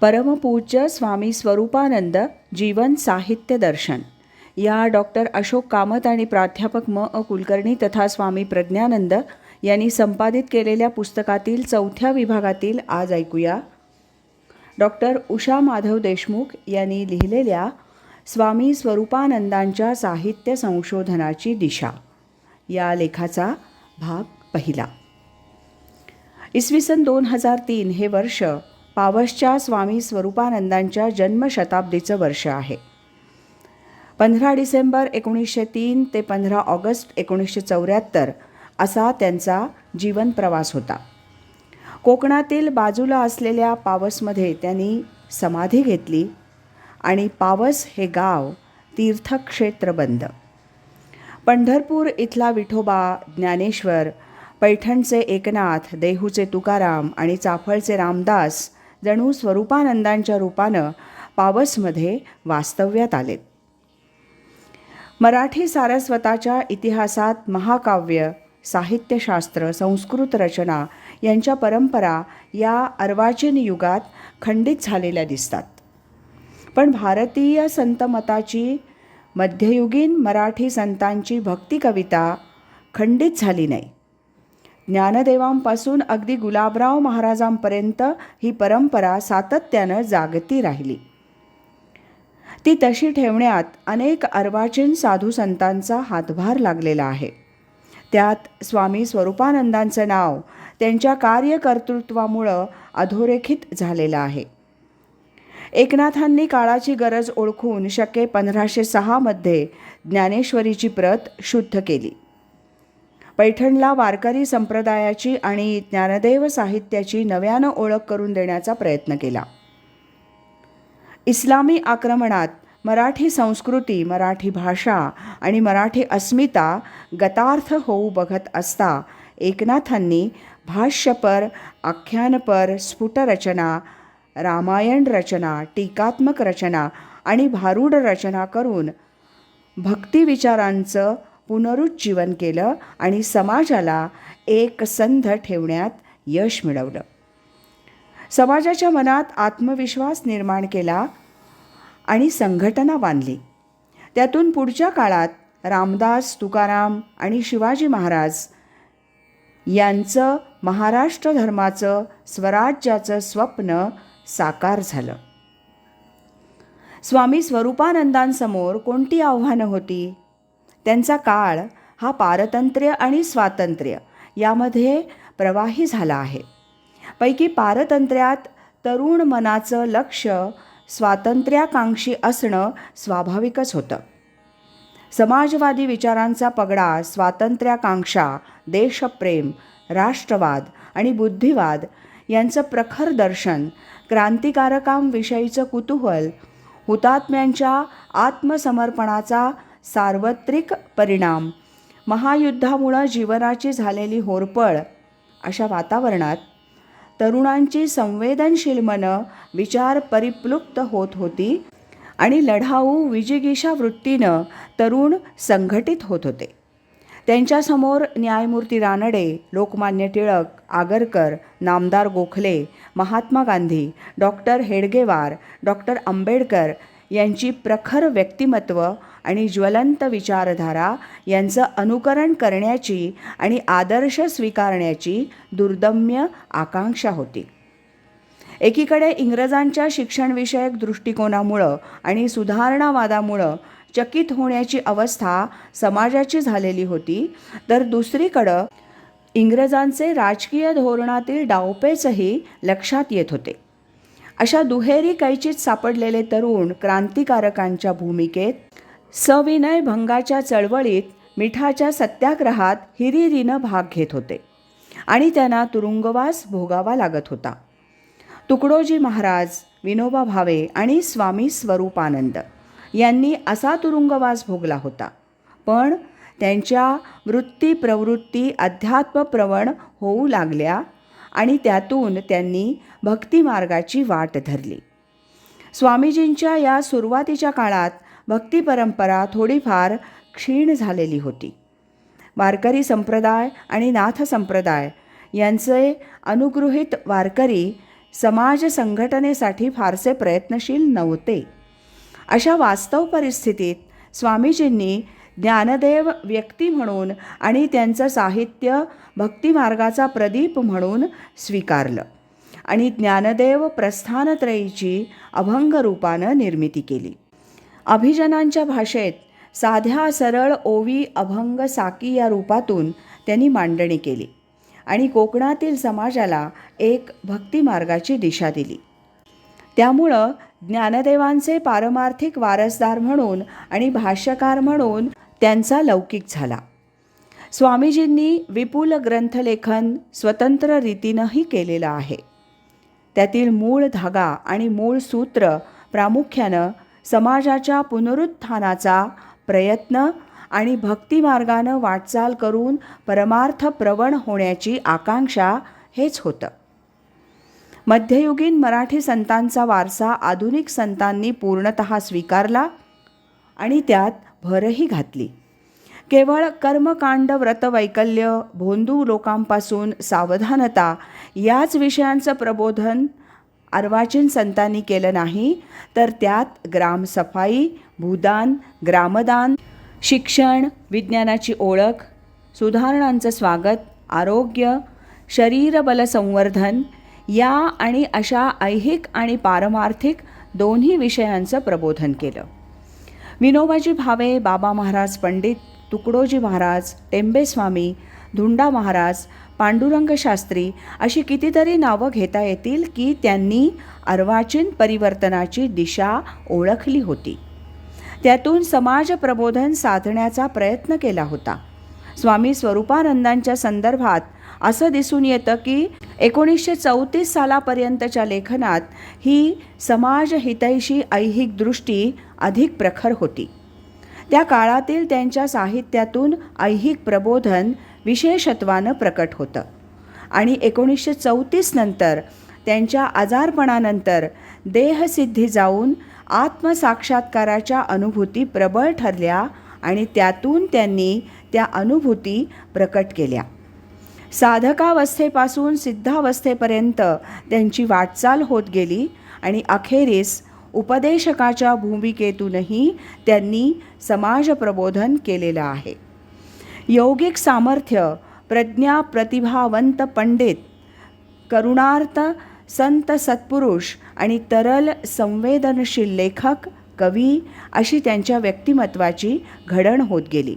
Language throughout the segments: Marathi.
परमपूज्य स्वामी स्वरूपानंद जीवन साहित्य दर्शन. या डॉक्टर अशोक कामत आणि प्राध्यापक म. अ. कुलकर्णी तथा स्वामी प्रज्ञानंद यांनी संपादित केलेल्या पुस्तकातील चौथ्या विभागातील आज ऐकूया. डॉक्टर उषा माधव देशमुख यांनी लिहिलेल्या स्वामी स्वरूपानंदांच्या साहित्य संशोधनाची दिशा. या लेखाचा भाग पहिला. इसवी सन दोन हजार तीन हे वर्ष पावसच्या स्वामी स्वरूपानंदांच्या जन्मशताब्दीचं वर्ष आहे. पंधरा डिसेंबर एकोणीसशे तीन ते पंधरा ऑगस्ट एकोणीसशे चौऱ्याहत्तर असा त्यांचा जीवन प्रवास होता. कोकणातील बाजूला असलेल्या पावसमध्ये त्यांनी समाधी घेतली आणि पावस हे गाव तीर्थक्षेत्र बंद. पंढरपूर इथला विठोबा ज्ञानेश्वर पैठणचे एकनाथ देहूचे तुकाराम आणि चाफळचे रामदास जणू स्वरूपानंदांच्या रूपानं पावसमध्ये वास्तव्यात आलेत. मराठी सारस्वताच्या इतिहासात महाकाव्य साहित्यशास्त्र संस्कृत रचना यांच्या परंपरा या अर्वाचीन युगात खंडित झालेल्या दिसतात. पण भारतीय संतमताची मध्ययुगीन मराठी संतांची भक्ती कविता खंडित झाली नाही. ज्ञानदेवांपासून अगदी गुलाबराव महाराजांपर्यंत ही परंपरा सातत्यानं जागती राहिली. ती तशी ठेवण्यात अनेक अर्वाचीन साधू संतांचा हातभार लागलेला आहे. त्यात स्वामी स्वरूपानंदांचं नाव त्यांच्या कार्यकर्तृत्वामुळं अधोरेखित झालेलं आहे. एकनाथांनी काळाची गरज ओळखून शके पंधराशे सहामध्ये ज्ञानेश्वरीची प्रत शुद्ध केली. पैठणला वारकरी संप्रदायाची आणि ज्ञानदेव साहित्याची नव्यानं ओळख करून देण्याचा प्रयत्न केला. इस्लामी आक्रमणात मराठी संस्कृती मराठी भाषा आणि मराठी अस्मिता गतार्थ होऊ बघत असता एकनाथांनी भाष्यपर आख्यानपर स्फुटरचना रामायण रचना टीकात्मक रचना आणि भारूड रचना करून भक्तिविचारांचं पुनरुज्जीवन केलं आणि समाजाला एकसंध ठेवण्यात यश मिळवलं. समाजाच्या मनात आत्मविश्वास निर्माण केला आणि संघटना बांधली. त्यातून पुढच्या काळात रामदास तुकाराम आणि शिवाजी महाराज यांचं महाराष्ट्र धर्माचं स्वराज्याचं स्वप्न साकार झालं. स्वामी स्वरूपानंदांसमोर कोणती आव्हानं होती? त्यांचा काळ हा पारतंत्र्य आणि स्वातंत्र्य यामध्ये प्रवाही झाला आहे. पैकी पारतंत्र्यात तरुण मनाचं लक्ष स्वातंत्र्याकांक्षी असणं स्वाभाविकच होतं. समाजवादी विचारांचा पगडा स्वातंत्र्याकांक्षा देशप्रेम राष्ट्रवाद आणि बुद्धिवाद यांचं प्रखर दर्शन क्रांतिकारकांविषयीचं कुतूहल हुतात्म्यांच्या आत्मसमर्पणाचा सार्वत्रिक परिणाम. महायुद्धामुळं जीवनाची झालेली होरपळ अशा वातावरणात तरुणांची संवेदनशील मनं विचार परिप्लुप्त होत होती आणि लढाऊ विजिगीषा वृत्तीनं तरुण संघटित होत होते. त्यांच्यासमोर न्यायमूर्ती रानडे लोकमान्य टिळक आगरकर नामदार गोखले महात्मा गांधी डॉक्टर हेडगेवार डॉक्टर आंबेडकर यांची प्रखर व्यक्तिमत्व आणि ज्वलंत विचारधारा यांचं अनुकरण करण्याची आणि आदर्श स्वीकारण्याची दुर्दम्य आकांक्षा होती. एकीकडे इंग्रजांच्या शिक्षणविषयक दृष्टिकोनामुळं आणि सुधारणावादामुळं चकित होण्याची अवस्था समाजाची झालेली होती तर दुसरीकडं इंग्रजांचे राजकीय धोरणातील डावपेचही लक्षात येत होते. अशा दुहेरी कैचीत सापडलेले तरुण क्रांतिकारकांच्या भूमिकेत सविनय भंगाच्या चळवळीत मिठाच्या सत्याग्रहात हिरिरीनं भाग घेत होते आणि त्यांना तुरुंगवास भोगावा लागत होता. तुकडोजी महाराज विनोबा भावे आणि स्वामी स्वरूपानंद यांनी असा तुरुंगवास भोगला होता. पण त्यांच्या वृत्ती प्रवृत्ती अध्यात्मप्रवण होऊ लागल्या आणि त्यातून त्यांनी भक्तिमार्गाची वाट धरली. स्वामीजींच्या या सुरुवातीच्या काळात भक्ती परंपरा थोडीफार क्षीण झालेली होती. वारकरी संप्रदाय आणि नाथ संप्रदाय यांचे अनुगृहीत वारकरी समाज संघटनेसाठी फारसे प्रयत्नशील नव्हते. अशा वास्तव परिस्थितीत स्वामीजींनी ज्ञानदेव व्यक्ती म्हणून आणि त्यांचं साहित्य भक्तिमार्गाचा प्रदीप म्हणून स्वीकारलं. आणि ज्ञानदेव प्रस्थानत्रयीची अभंग रूपानं निर्मिती केली. अभिजनांच्या भाषेत साध्या सरळ ओवी अभंग साकी या रूपातून त्यांनी मांडणी केली आणि कोकणातील समाजाला एक भक्तिमार्गाची दिशा दिली. त्यामुळं ज्ञानदेवांचे पारमार्थिक वारसदार म्हणून आणि भाष्यकार म्हणून त्यांचा लौकिक झाला. स्वामीजींनी विपुल ग्रंथलेखन स्वतंत्र रीतीनंही केलेलं आहे. त्यातील मूळ धागा आणि मूळ सूत्र प्रामुख्यानं समाजाच्या पुनरुत्थानाचा प्रयत्न आणि भक्तिमार्गानं वाटचाल करून परमार्थ प्रवण होण्याची आकांक्षा हेच होतं. मध्ययुगीन मराठी संतांचा वारसा आधुनिक संतांनी पूर्णत स्वीकारला आणि त्यात भरही घातली. केवळ कर्मकांड व्रतवैकल्य भोंदू लोकांपासून सावधानता याच विषयांचं प्रबोधन अर्वाचीन संतांनी केलं नाही तर त्यात ग्रामसफाई भूदान ग्रामदान शिक्षण विज्ञानाची ओळख सुधारणांचं स्वागत आरोग्य शरीरबल संवर्धन या आणि अशा ऐहिक आणि पारमार्थिक दोन्ही विषयांचं प्रबोधन केलं. विनोबाजी भावे बाबा महाराज पंडित तुकडोजी महाराज टेंबेस्वामी धुंडा महाराज पांडुरंग शास्त्री अशी कितीतरी नावं घेता येतील की त्यांनी अर्वाचीन परिवर्तनाची दिशा ओळखली होती. त्यातून समाज प्रबोधन साधण्याचा प्रयत्न केला होता. स्वामी स्वरूपानंदांच्या संदर्भात असं दिसून येतं की एकोणीसशे चौतीस सालापर्यंतच्या लेखनात ही समाजहितैषी ऐहिक दृष्टी अधिक प्रखर होती. त्या काळातील त्यांच्या साहित्यातून ऐहिक प्रबोधन विशेषत्वानं प्रकट होतं. आणि एकोणीसशे चौतीस नंतर त्यांच्या आजारपणानंतर देहसिद्धी जाऊन आत्मसाक्षात्काराच्या अनुभूती प्रबळ ठरल्या आणि त्यातून त्यांनी त्या अनुभूती प्रकट केल्या. साधकावस्थेपासून सिद्धावस्थेपर्यंत त्यांची वाटचाल होत गेली आणि अखेरीस उपदेशकाच्या भूमिकेतूनही त्यांनी समाज प्रबोधन केलेलं आहे. यौगिक सामर्थ्य प्रज्ञा प्रतिभावंत पंडित करुणार्थ संत सत्पुरुष आणि तरल संवेदनशील लेखक कवी अशी त्यांच्या व्यक्तिमत्वाची घडण होत गेली.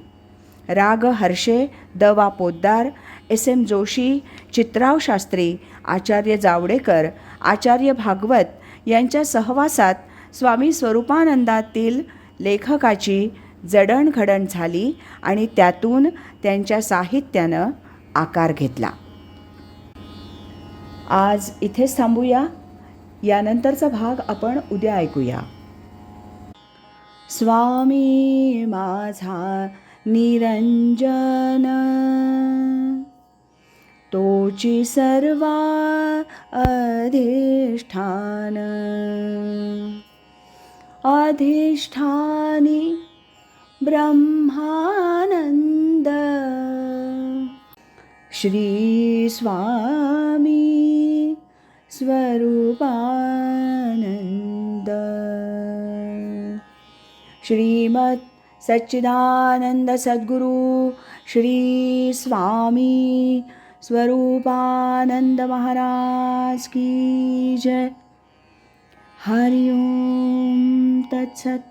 राग हर्षे द वा पोद्दार एस एम जोशी चित्राव शास्त्री आचार्य जावडेकर आचार्य भागवत यांच्या सहवासात स्वामी स्वरूपानंदातील लेखकाची जडणघडण झाली आणि त्यातून त्यांच्या साहित्यानं आकार घेतला. आज इथेच थांबूया. यानंतरचा भाग आपण उद्या ऐकूया. स्वामी माझा निरंजन तोची सर्वा अधिष्ठान. अधिष्ठानी ब्रह्मानंद श्री स्वामी स्वरूपानंद श्रीमत् सच्चिदानंद सद्गुरु श्री स्वामी स्वरूपानंद महाराज की जय। हरि ओम तत्सत